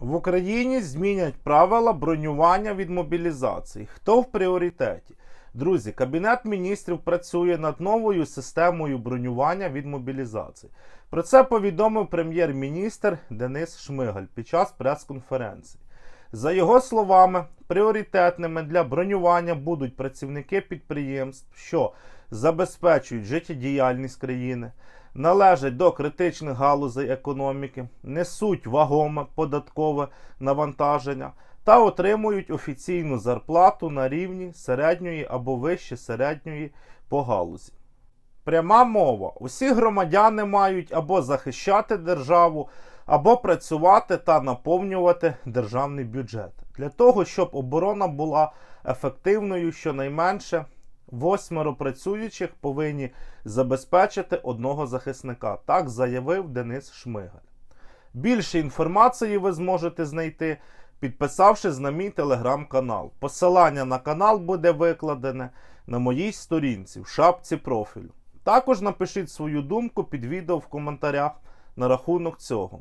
В Україні змінять правила бронювання від мобілізації. Хто в пріоритеті? Друзі, Кабінет міністрів працює над новою системою бронювання від мобілізації. Про це повідомив прем'єр-міністр Денис Шмигаль під час прес-конференції. За його словами, пріоритетними для бронювання будуть працівники підприємств, що забезпечують життєдіяльність країни, належать до критичних галузей економіки, несуть вагоме податкове навантаження та отримують офіційну зарплату на рівні середньої або вище середньої по галузі. Пряма мова: усі громадяни мають або захищати державу, або працювати та наповнювати державний бюджет для того, щоб оборона була ефективною, щонайменше восьмеро працюючих повинні забезпечити одного захисника. Так заявив Денис Шмигаль. Більше інформації ви зможете знайти, підписавшись на мій телеграм-канал. Посилання на канал буде викладене на моїй сторінці в шапці профілю. Також напишіть свою думку під відео в коментарях на рахунок цього.